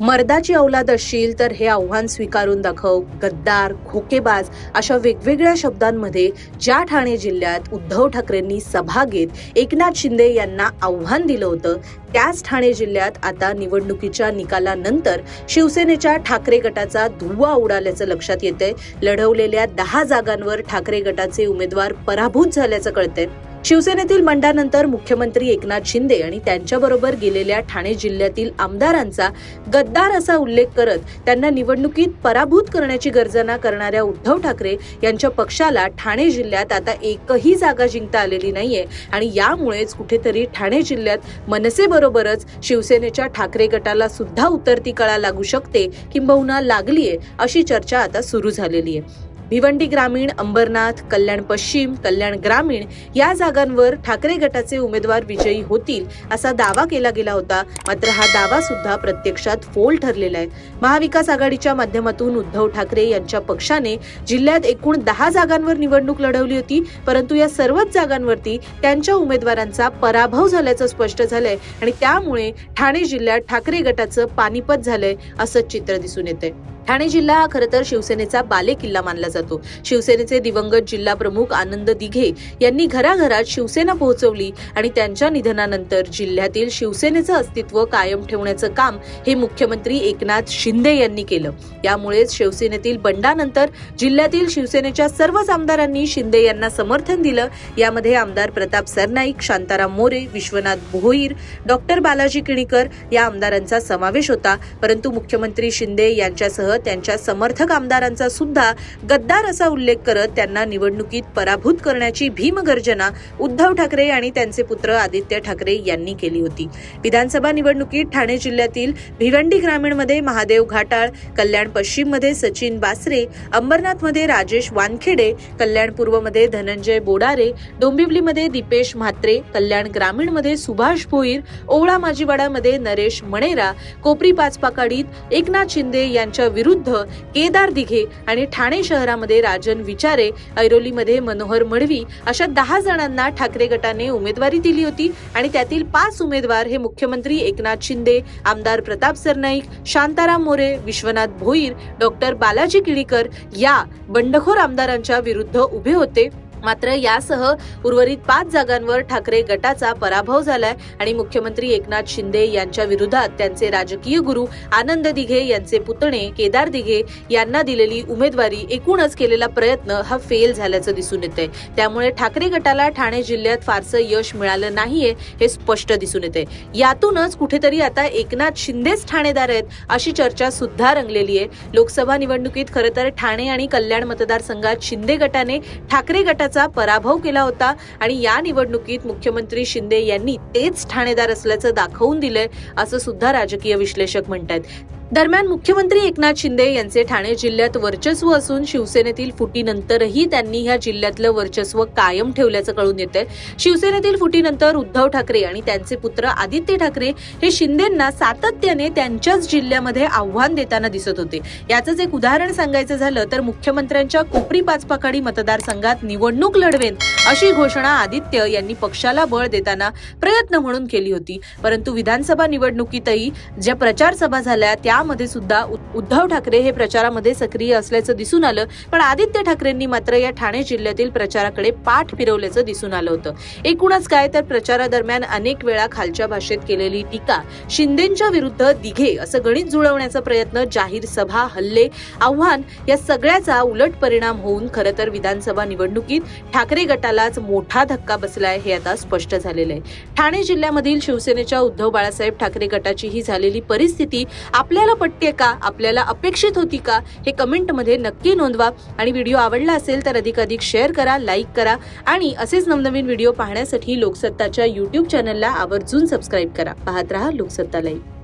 मर्दाची औलाद असशील तर हे आव्हान स्वीकारून दाखव. गद्दार खोकेबाज अशा वेगवेगळ्या शब्दांमध्ये ज्या ठाणे जिल्ह्यात उद्धव ठाकरेंनी सभा घेत एकनाथ शिंदे यांना आव्हान दिलं होतं त्याच ठाणे जिल्ह्यात आता निवडणुकीच्या निकालानंतर शिवसेनेच्या ठाकरे गटाचा धुव्वा उडाल्याचं लक्षात येतंय. लढवलेल्या दहा जागांवर ठाकरे गटाचे उमेदवार पराभूत झाल्याचं कळतंय. शिवसेनेतील मंडानंतर मुख्यमंत्री एकनाथ शिंदे आणि त्यांच्याबरोबर गेलेल्या ठाणे जिल्ह्यातील आमदारांचा गद्दार असा उल्लेख करत त्यांना निवडणुकीत पराभूत करण्याची गर्जना करणाऱ्या उद्धव ठाकरे यांच्या पक्षाला ठाणे जिल्ह्यात आता एकही जागा जिंकता आलेली नाहीये आणि यामुळेच कुठेतरी ठाणे जिल्ह्यात मनसेबरोबरच शिवसेनेच्या ठाकरे गटाला सुद्धा उतरती कळा लागू शकते किंबहुना लागलीये अशी चर्चा आता सुरू झालेली आहे भिवंडी ग्रामीण अंबरनाथ कल्याण पश्चिम कल्याण ग्रामीण या जागांवर ठाकरे गटाचे उमेदवार विजयी होतील असा दावा केला गेला होता. मात्र हा दावा सुद्धा प्रत्यक्षात फोल ठरलेला आहे. महाविकास आघाडीच्या माध्यमातून उद्धव ठाकरे यांच्या पक्षाने जिल्ह्यात एकूण दहा जागांवर निवडणूक लढवली होती परंतु या सर्वच जागांवरती त्यांच्या उमेदवारांचा पराभव झाल्याचं स्पष्ट झालंय आणि त्यामुळे ठाणे जिल्ह्यात ठाकरे गटाचं पानिपत झालंय असं चित्र दिसून येतंय. ठाणे जिल्हा हा खरं तर शिवसेनेचा बालेकिल्ला मानला जातो. शिवसेनेचे दिवंगत जिल्हा प्रमुख आनंद दिघे यांनी घराघरात शिवसेना पोहोचवली आणि त्यांच्या निधनानंतर जिल्ह्यातील शिवसेनेचं अस्तित्व कायम ठेवण्याचं काम हे मुख्यमंत्री एकनाथ शिंदे यांनी केलं. यामुळेच शिवसेनेतील बंडानंतर जिल्ह्यातील शिवसेनेच्या सर्वच आमदारांनी शिंदे यांना समर्थन दिलं. यामध्ये आमदार प्रताप सरनाईक शांताराम मोरे विश्वनाथ भोईर डॉक्टर बालाजी किणीकर या आमदारांचा समावेश होता. परंतु मुख्यमंत्री शिंदे यांच्यासह त्यांच्या समर्थक आमदारांचा सुद्धा गद्दार असा उल्लेख करत त्यांना निवडणुकीत पराभूत करण्याची भीमगर्जना उद्धव ठाकरे आणि त्यांचे पुत्र आदित्य ठाकरे यांनी केली होती. विधानसभा निवडणुकीत ठाणे जिल्ह्यातील भिवंडी ग्रामीणमध्ये महादेव घाटाळ कल्याण पश्चिममध्ये सचिन बासरे अंबरनाथमध्ये राजेश वानखेडे कल्याण पूर्वमध्ये धनंजय बोडारे डोंबिवलीमध्ये दीपेश म्हात्रे कल्याण ग्रामीणमध्ये सुभाष भोईर ओवळा माजीवाडामध्ये नरेश मणेरा कोपरी पाचपाकाडीत एकनाथ शिंदे यांच्या विरुद्ध केदार दिघे आणि ठाणे शहरामध्ये राजन विचारे ऐरोलीमध्ये मनोहर मडवी अशा दहा जणांना ठाकरे गटाने उमेदवारी दिली होती आणि त्यातील पाच उमेदवार हे मुख्यमंत्री एकनाथ शिंदे आमदार प्रताप सरनाईक शांताराम मोरे विश्वनाथ भोईर डॉक्टर बालाजी किळीकर या बंडखोर आमदारांच्या विरुद्ध उभे होते. मात्र यासह उर्वरित पाच जागांवर ठाकरे गटाचा पराभव झालाय आणि मुख्यमंत्री एकनाथ शिंदे यांच्या विरोधात त्यांचे राजकीय गुरु आनंद दिघे यांचे पुतणे केदार दिघे यांना दिलेली उमेदवारी एकूणच केलेला प्रयत्न हा फेल झाल्याचं दिसून येतंय. त्यामुळे ठाकरे गटाला ठाणे जिल्ह्यात फारसं यश मिळालं नाहीये हे स्पष्ट दिसून येते यातूनच कुठेतरी आता एकनाथ शिंदेच ठाणेदार आहेत अशी चर्चा सुद्धा रंगलेली आहे. लोकसभा निवडणुकीत खरं तर ठाणे आणि कल्याण मतदारसंघात शिंदे गटाने ठाकरे गटा त्याचा पराभव केला होता आणि या निवडणुकीत मुख्यमंत्री शिंदे यांनी तेच ठाणेदार असल्याचं दाखवून दिलंय असं सुद्धा राजकीय विश्लेषक म्हणतात दरम्यान मुख्यमंत्री एकनाथ शिंदे यांचे ठाणे जिल्ह्यात वर्चस्व असून शिवसेनेतील फुटीनंतरही त्यांनी ह्या जिल्ह्यातलं वर्चस्व कायम ठेवल्याचं कळून येतंय. शिवसेनेतील फुटीनंतर उद्धव ठाकरे आणि त्यांचे पुत्र आदित्य ठाकरे हे शिंदेंना सातत्याने त्यांच्याच जिल्ह्यामध्ये आव्हान देताना दिसत होते. याचंच एक उदाहरण सांगायचं झालं तर मुख्यमंत्र्यांच्या कोपरी पाचपाकाडी मतदारसंघात निवडणूक लढवेन अशी घोषणा आदित्य यांनी पक्षाला बळ देताना प्रयत्न म्हणून केली होती. परंतु विधानसभा निवडणुकीतही ज्या प्रचार सभा झाल्या त्यामध्ये सुद्धा उ- उद्धव ठाकरे हे प्रचारामध्ये सक्रिय असल्याचं दिसून आलं. पण आदित्य ठाकरेंनी मात्र या ठाणे जिल्ह्यातील प्रचाराकडे पाठ फिरवल्याचं दिसून आलं होतं. एकूणच काय तर प्रचारादरम्यान अनेक वेळा खालच्या भाषेत केलेली टीका शिंदेच्या विरुद्ध दिघे असं गणित जुळवण्याचा प्रयत्न जाहीर सभा हल्ले आव्हान या सगळ्याचा उलट परिणाम होऊन खरं तर विधानसभा निवडणुकीत ठाकरे गटालाच मोठा धक्का बसलाय हे आता स्पष्ट झालेलं आहे. ठाणे जिल्ह्यामधील शिवसेनेच्या उद्धव बाळासाहेब ठाकरे गटाची ही झालेली परिस्थिती आपल्या आपल्याला पटते का? आपल्याला अपेक्षित होती का? हे कमेंटमध्ये नक्की नोंदवा. आणि व्हिडिओ आवडला असेल तर अधिकाधिक शेअर करा लाईक करा आणि असेच नवनवीन व्हिडिओ पाहण्यासाठी लोकसत्ताच्या युट्यूब चॅनलला आवर्जून सबस्क्राईब करा. पाहत रहा लोकसत्ता लाईव्ह